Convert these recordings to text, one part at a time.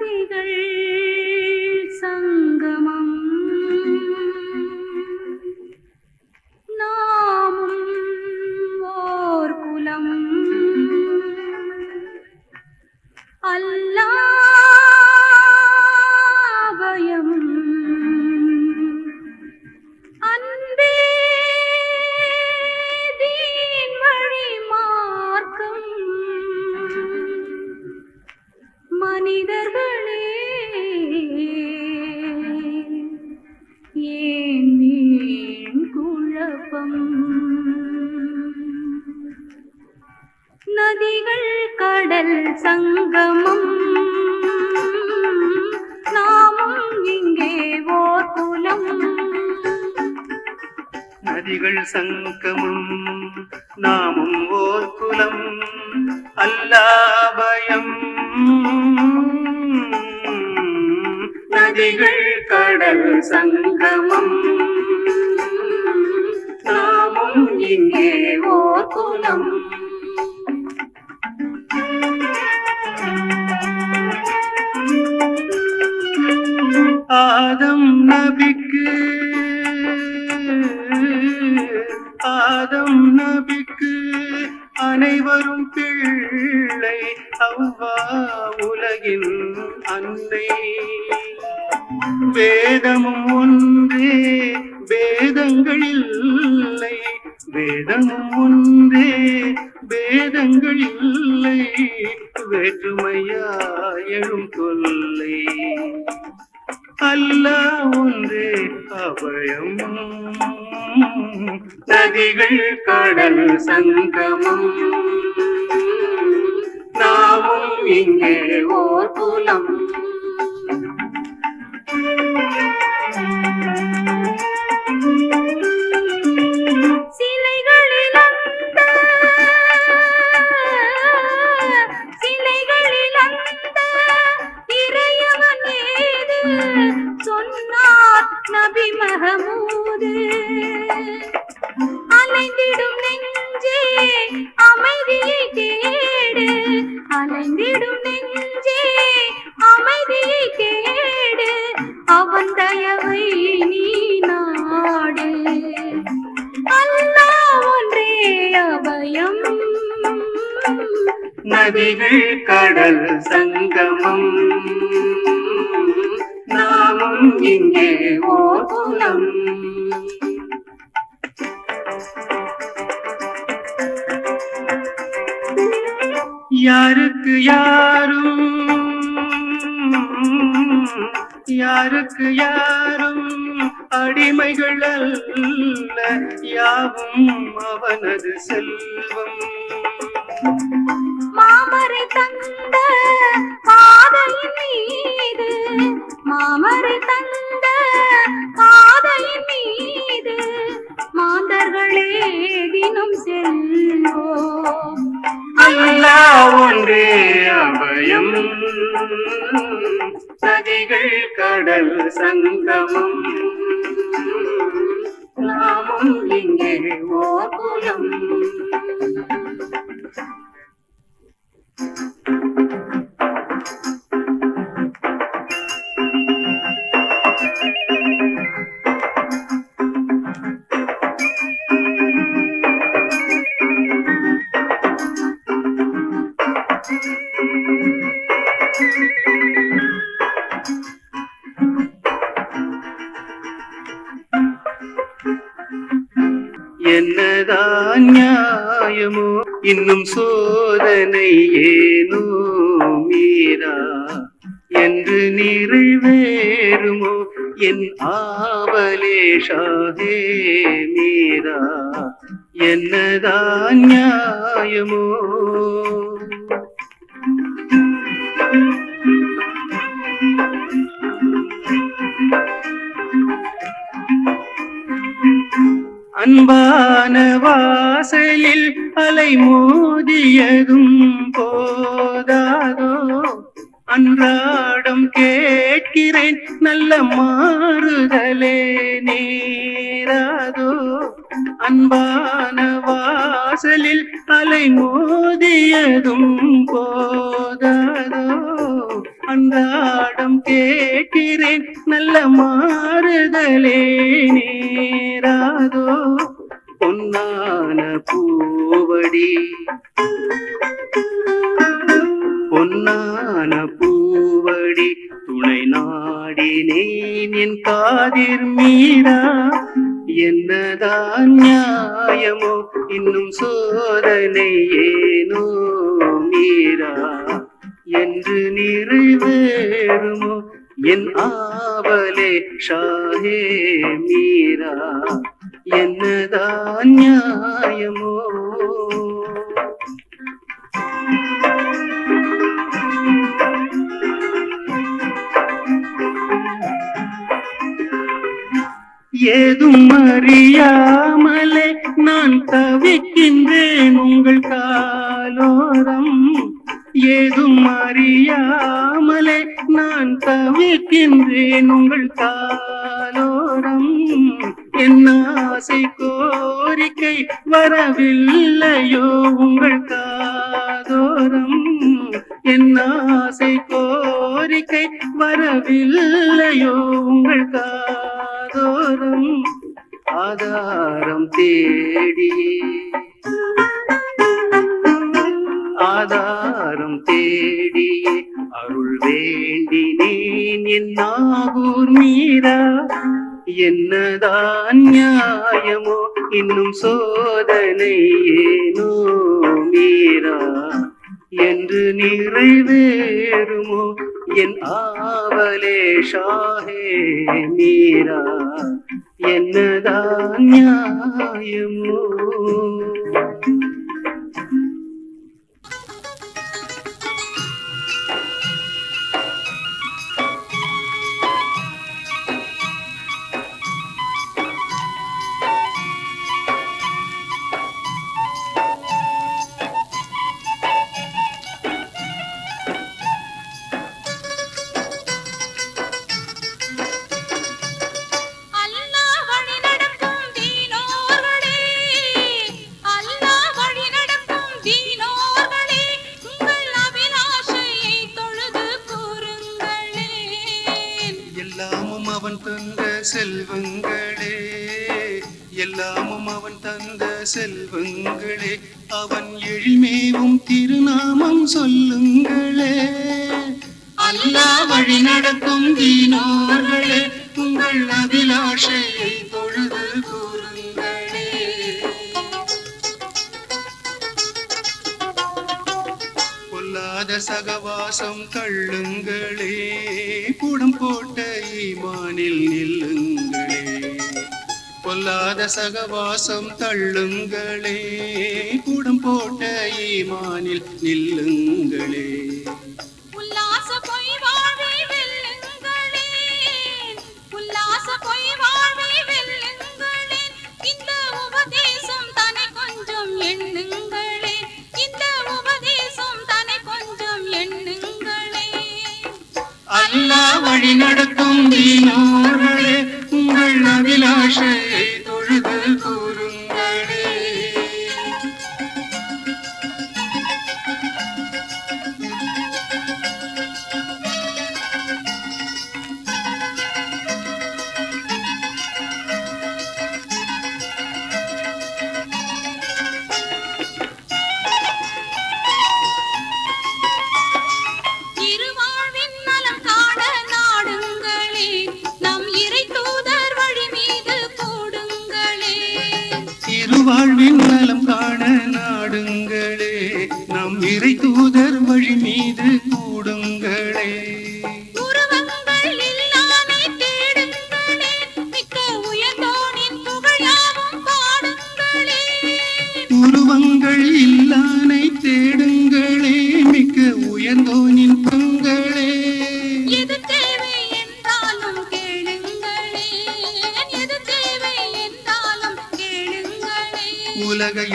நதிகள் சங்கமம். நாமும் ஓர் குலம். அல்லாபயம் அன்பே மனிதர்கள் சங்கமம். நாமும் இங்கே ஓர் குலம். நதிகள் சங்கமம் நாமும் ஓர் குலம். அல்லாபயம் நதிகள் கடல் சங்கமம். நாமும் இங்கே ஓர் குலம். ஆதம் நபிக்கு ஆதம் நபிக்கு அனைவரும் பிள்ளை அவ்வா உலகின் அன்னை வேதமும் ஒன்றே வேதங்கள் இல்லை. வேதமும் ஒன்றே வேதங்கள் இல்லை. வேற்றுமையா எழும் கொல்லை. அல்ல ஒன்றே அபயம் நதிகள் கடல் சங்கமம் நாமும் இங்கே ஓர் குலம் நதிகள் கடல் சங்கமம். நாமும் இங்கே ஓர் குலம் யாருக்கு யாரும்? யாருக்கு யாரும்? அடிமைகள் அல்ல யாவும் அவனது செல்வம். மாமரை தந்த பாதையின் மீது மாமரை தந்த பாதையின் மீது மாந்தர்களே தினம் செல்வோம். அல்லாஹ் ஒன்றே அபயம் நதிகள் கடல் சங்கமம் நாமும் இங்கே ஓ குலம். என்னதான் நியாயமோ இன்னும் சோதனை ஏனோ மீரா? என்று நிறைவேறுமோ? என் ஆவலேஷாகே மீரா? என்னதான் நியாயமோ? அன்பான வாசலில் அலை மோதியதும் போதாதோ? அன்றாடம் கேட்கிறேன் நல்ல மாறுதலே நேராதோ? அன்பான வாசலில் அலை மோதியதும் போதாதோ? அன்றாடம் கேட்கிறேன். நல்ல மாறுதலே நேராதோ? பொன்னான பூவடி. பொன்னான பூவடி. துணை நாடினேன் என் காதிர் மீரா. என்னதான் நியாயமோ இன்னும் சோதனை ஏனோ மீரா. என்று நிறைவேறுமோ? என் ஆவலே ஷாஹே மீரா என்னதான் நியாயமோ? ஏதும் அறியாமலே நான் தவிக்கின்றேன் உங்கள் காலோரம். ஏதும் அறியாமலே நான் தவிக்கின்றேன் உங்கள் காலோரம் என் ஆசை கோரிக்கை வரவில்லையோ உங்கள் நியாயமோ? இன்னும் சோதனை ஏனோ மீரா என்று நிறைவேறுமோ? என் ஆவலே ஷாஹே மீரா என்னதான் நியாயமோ? அவன் தந்த செல்வங்களே எல்லாமும் அவன் தந்த செல்வங்களே. அவன் எழிமேவும் திருநாமம் சொல்லுங்களே. அல்லா வழி நடக்கும் தீனோர்களே உங்கள் அபிலாஷை பாத சகவாசம் தள்ளுங்களே. கூடம் போட்ட ஈமானில் நில்லுங்களே. பொல்லாத சகவாசம் தள்ளுங்களே. கூடம் போட்ட ஈமானில் நில்லுங்களே. அல்லாஹ் வழி நடக்கும் தீனோர்களே உங்கள்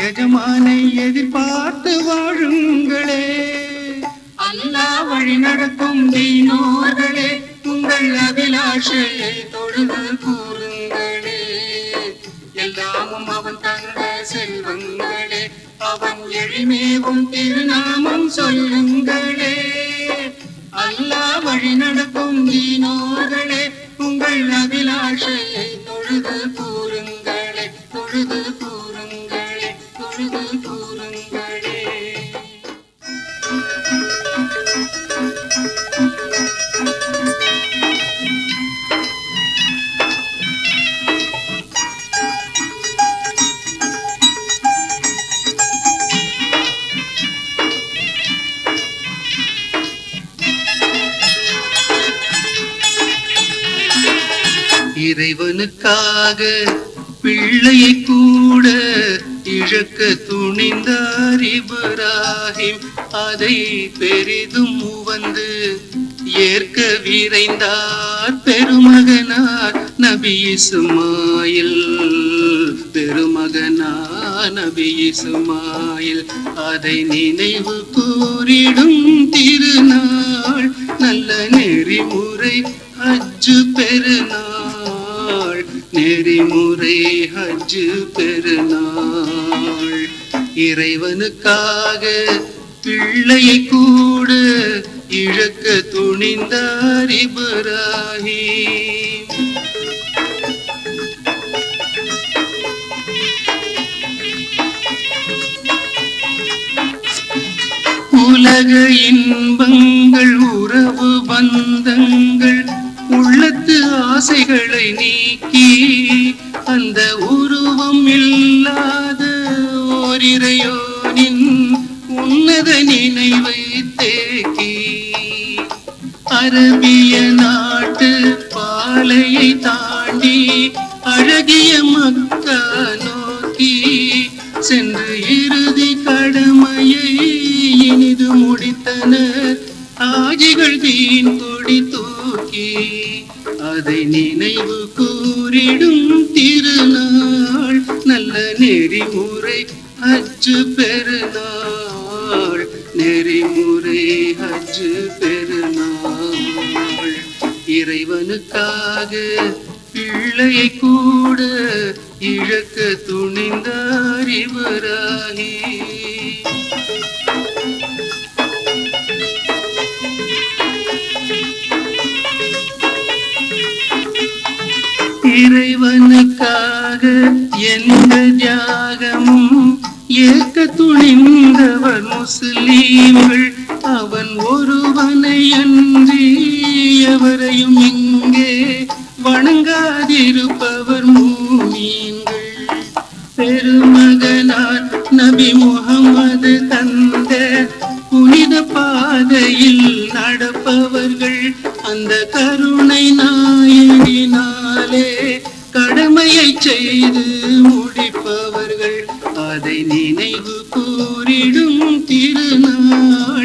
எஜமானை எதிர்பார்த்து வாழுங்களே அல்லா வழி நடக்கும் தீனோர்களே உங்கள் அபிலாஷையை தொழுது கூறுங்களே. எல்லாமும் அவன் தந்த செல்வங்களே அவன் எளிமேவும் திருநாமம் சொல்லுங்களே. அல்லா வழி நடக்கும் தீனோர் இறைவனுக்காக பிள்ளையை கூட இழக்க துணிந்தார் இப்ராஹிம். அதை பெரிதும் உவந்து ஏற்க விரைந்தார் பெருமகனார் நபி இசுமாயில் பெருமகனார் நபி இசுமாயில் அதை நினைவு கூறிடும் திருநாள். நல்ல நெறிமுறை அஜு பெருநாள். நெறிமுறை ஹஜ்ஜு பெருநாள். இறைவனுக்காக பிள்ளையை கூட இழக்க துணிந்தார் இப்ராஹிம். உலக இன்பங்கள் உறவு பந்தங்கள் ஆசைகளை நீக்கி அந்த உருவம் இல்லாத ஓரிரையோனின் உன்னத நினைவை தேக்கி. அரபிய நாட்டு பாலையை தாண்டி அழகிய மக்கா நோக்கி சென்று இறுதி கடமையை இனிது முடித்தன ஆஜிகள் தீன் கொடி அதை நினைவு கூறிடும் திருநாள். நல்ல நெறிமுறை அச்சு பெருநாள். நெறிமுறை அச்சு பெருநாள். இறைவனுக்காக பிள்ளையை கூட இழக்க துணிந்தார் இவராகி இறைவனுக்காக எந்த தியாகமும் ஏக்க துணிந்தவர் முஸ்லீம்கள். அவன் ஒருவனை அன்றி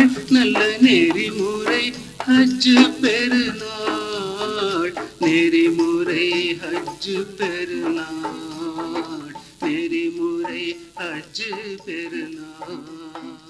நாள் நல்ல நெறிமுறை ஹஜ்ஜு பெருநாள். நெறிமுறை ஹஜ்ஜு பெருநாள். நெறிமுறை ஹஜ்ஜு பெருநாள்.